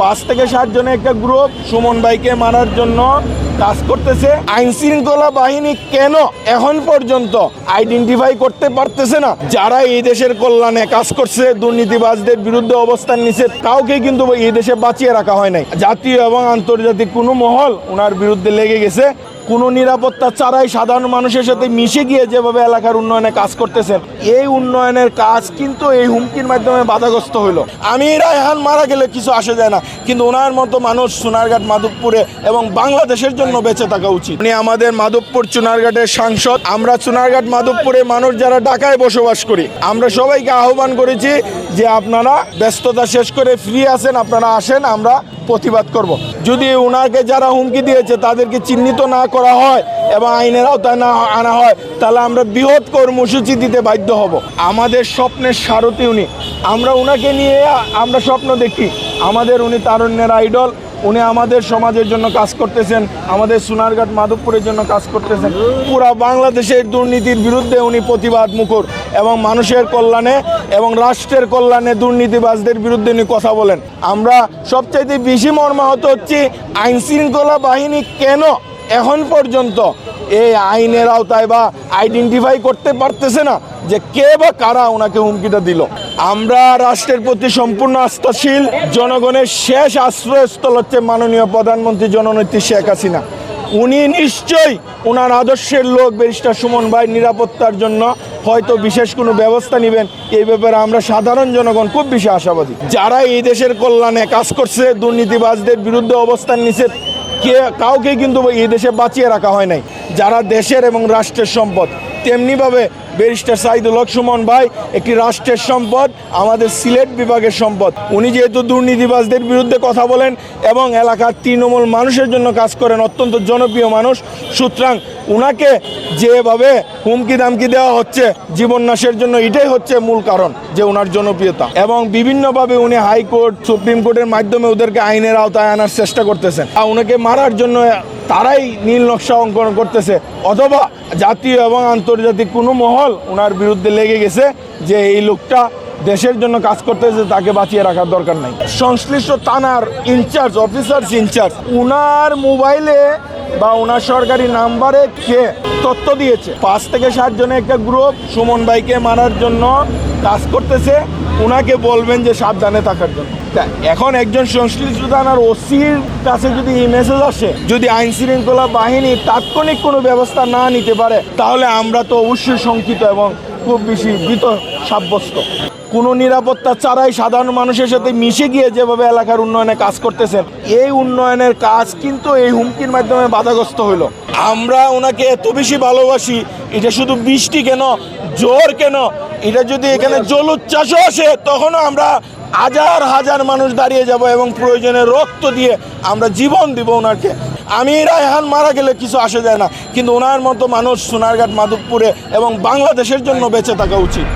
পাঁচ থেকে সাতজনের জনের একটা গ্রুপ সুমন ভাইকে মারার জন্য কাজ করতেছে। আইন শৃঙ্খলা বাহিনী কেন এখন পর্যন্ত আইডেন্টিফাই করতে পারতেছে না? যারা এই দেশের কল্যাণে কাজ করছে, দুর্নীতিবাজদের বিরুদ্ধে অবস্থান নিছে, কাউকে কিন্তু এই দেশে বাঁচিয়ে রাখা হয় নাই। জাতীয় এবং আন্তর্জাতিক কোনো মহল ওনার বিরুদ্ধে লেগে গেছে। কোনো নিরাপত্তা ছাড়াই সাধারণ মানুষের সাথে মিশে গিয়ে যেভাবে এলাকার উন্নয়নে কাজ করতেছেন, এই উন্নয়নের কাজ কিন্তু এই হুমকির মাধ্যমে বাধাগ্রস্ত হইল। আমি রায়হান মারা গেলে কিছু আসে যায় না, কিন্তু ওনার মতো মানুষ সোনারঘাট মাধবপুরে এবং বাংলাদেশের জন্য বেঁচে থাকা উচিত। উনি আমাদের মাধবপুর চুনারঘাটের সাংসদ। আমরা চুনারঘাট মাধবপুরে মানুষ যারা ঢাকায় বসবাস করি আমরা সবাইকে আহ্বান করেছি যে আপনারা ব্যস্ততা শেষ করে ফ্রি আছেন আপনারা আসেন আমরা প্রতিবাদ করব। যদি ওনাকে যারা হুমকি দিয়েছে তাদেরকে চিহ্নিত না করা হয় এবং আইনের আওতায় না আনা হয় তাহলে আমরা বৃহৎ কর্মসূচি দিতে বাধ্য হব। আমাদের স্বপ্নের সারথি উনি। আমরা ওনাকে নিয়ে আমরা স্বপ্ন দেখি। আমাদের উনি তারুণ্যের আইডল। উনি আমাদের সমাজের জন্য কাজ করতেছেন, আমাদের সোনারঘাট মাধবপুরের জন্য কাজ করতেছেন। পুরা বাংলাদেশের দুর্নীতির বিরুদ্ধে উনি প্রতিবাদ মুখর এবং মানুষের কল্যাণে এবং রাষ্ট্রের কল্যাণে দুর্নীতিবাজদের বিরুদ্ধে উনি কথা বলেন। আমরা সবচাইতে বেশি মর্মাহত হচ্ছি আইনশৃঙ্খলা বাহিনী কেন এখন পর্যন্ত এই আইনের আওতায় বা আইডেন্টিফাই করতে পারতেছে না যে কে বা কারা ওনাকে হুমকিটা দিল। আমরা রাষ্ট্রের প্রতি সম্পূর্ণ আস্থাশীল, জনগণের শেষ আশ্রয়স্থল হচ্ছে মাননীয় প্রধানমন্ত্রী জননেত্রী শেখ হাসিনা। উনি নিশ্চয়ই ওনার আদর্শের লোক, ব্যারিস্টার সুমন ভাই নিরাপত্তার জন্য হয়তো বিশেষ কোনো ব্যবস্থা নেবেন। এই ব্যাপারে আমরা সাধারণ জনগণ খুব বেশি আশাবাদী। যারা এই দেশের কল্যাণে কাজ করছে, দুর্নীতিবাজদের বিরুদ্ধে অবস্থান নিছে কে কাউকে কিন্তু এই দেশে বাঁচিয়ে রাখা হয় নাই। যারা দেশের এবং রাষ্ট্রের সম্পদ, তেমনিভাবে ব্যারিস্টার সাইদুল হক সুমন ভাই, একটি রাষ্ট্রের সম্পদ, আমাদের সিলেট বিভাগের সম্পদ। উনি যেহেতু দুর্নীতিবাজদের বিরুদ্ধে কথা বলেন এবং এলাকার তৃণমূল মানুষের জন্য কাজ করেন, অত্যন্ত জনপ্রিয় মানুষ, সুতরাং উনাকে যেভাবে হুমকি দামকি দেওয়া হচ্ছে, জীবন নাশের জন্য এটাই হচ্ছে মূল কারণ যে ওনার জনপ্রিয়তা। এবং বিভিন্নভাবে উনি হাইকোর্ট, সুপ্রিম কোর্টের মাধ্যমে ওদেরকে আইনের আওতায় আনার চেষ্টা করতেছেন। আর ওনাকে মারার জন্য তারাই নীল নকশা অঙ্কন করতেছে, অথবা জাতীয় এবং আন্তর্জাতিক কোনো মহল ওনার বিরুদ্ধে লেগে গেছে যে এই লোকটা দেশের জন্য কাজ করতেছে, তাকে বাঁচিয়ে রাখার দরকার নাই। সংশ্লিষ্ট থানার ইনচার্জ অফিসার ইনচার্জ, উনার মোবাইলে বা ওনার সরকারি নাম্বারে কে তথ্য দিয়েছে। পাঁচ থেকে ষাট জনের একটা গ্রুপ সুমন ভাইকে মারার জন্য কাজ করতেছে। ওনাকে বলবেন যে সাবধানে থাকার জন্য। তা এখন একজন সংশ্লিষ্ট থানার ওসির কাছে যদি এই মেসেজ আসে, যদি আইন শৃঙ্খলা বাহিনী তাৎক্ষণিক কোনো ব্যবস্থা না নিতে পারে, তাহলে আমরা তো অবশ্যই শঙ্কিত এবং খুব বেশি ভীত সাব্যস্ত। কোনো নিরাপত্তা ছাড়াই সাধারণ মানুষের সাথে মিশে গিয়ে যেভাবে এলাকার উন্নয়নে কাজ করতেছেন, এই উন্নয়নের কাজ কিন্তু এই হুমকির মাধ্যমে বাধাগ্রস্ত হইল। আমরা ওনাকে এত বেশি ভালোবাসি, এটা শুধু বৃষ্টি কেন জোর কেন, এটা যদি এখানে জলোচ্ছ্বাসও আসে, তখনও আমরা হাজার হাজার মানুষ দাঁড়িয়ে যাব এবং প্রয়োজনে রক্ত দিয়ে আমরা জীবন দিব ওনাকে। আমি রায়হান মারা গেলে কিছু আসে যায় না কিন্তু ওনার মতো মানুষ সোনারঘাট মাধবপুরে এবং বাংলাদেশের জন্য বেঁচে থাকা উচিত।